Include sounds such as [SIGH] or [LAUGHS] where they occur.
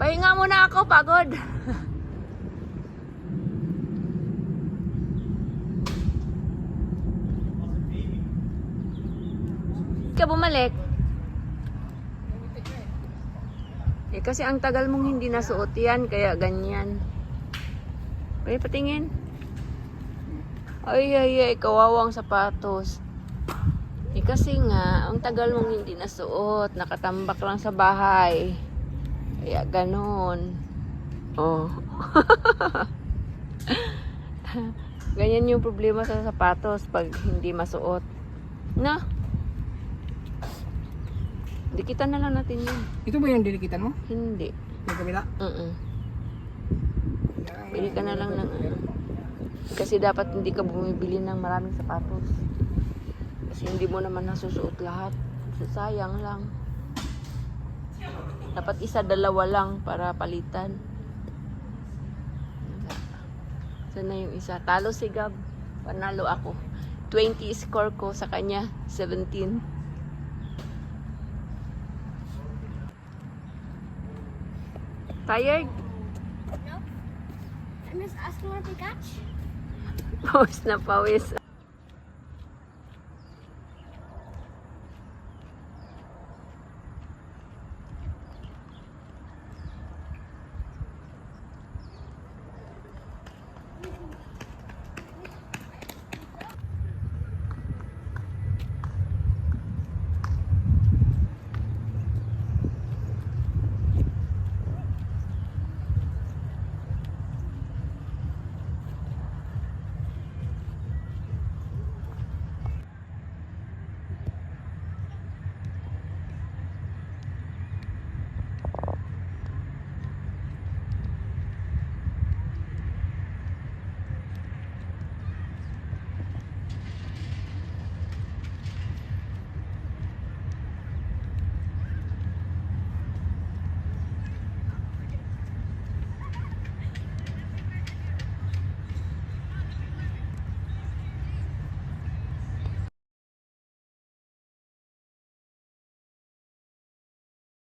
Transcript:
Pahinga muna ako, pagod. ka bumalik? Eh, kasi ang tagal mong hindi nasuot yan, kaya ganyan. Pwede patingin. Ay, ay, ay, kawawang sapatos. Eh, kasi nga, ang tagal mong hindi nasuot, nakatambak lang sa bahay. Kaya ganon. Oh. [LAUGHS] Ganyan yung problema sa sapatos pag hindi masuot. Na? Dikitan na lang natin yun. Ito ba yung dinikitan mo? Hindi. Yung kabila? Mm Bili ka na lang ng ano. Kasi dapat hindi ka bumibili ng maraming sapatos. Kasi hindi mo naman nasusuot lahat. So, sayang lang. Dapat isa, dalawa lang para palitan. Sana yung isa. Talo si Gab. Panalo ako. 20 score ko sa kanya. 17. Tired? No. I'm just asking what they got. Pawis na pawis.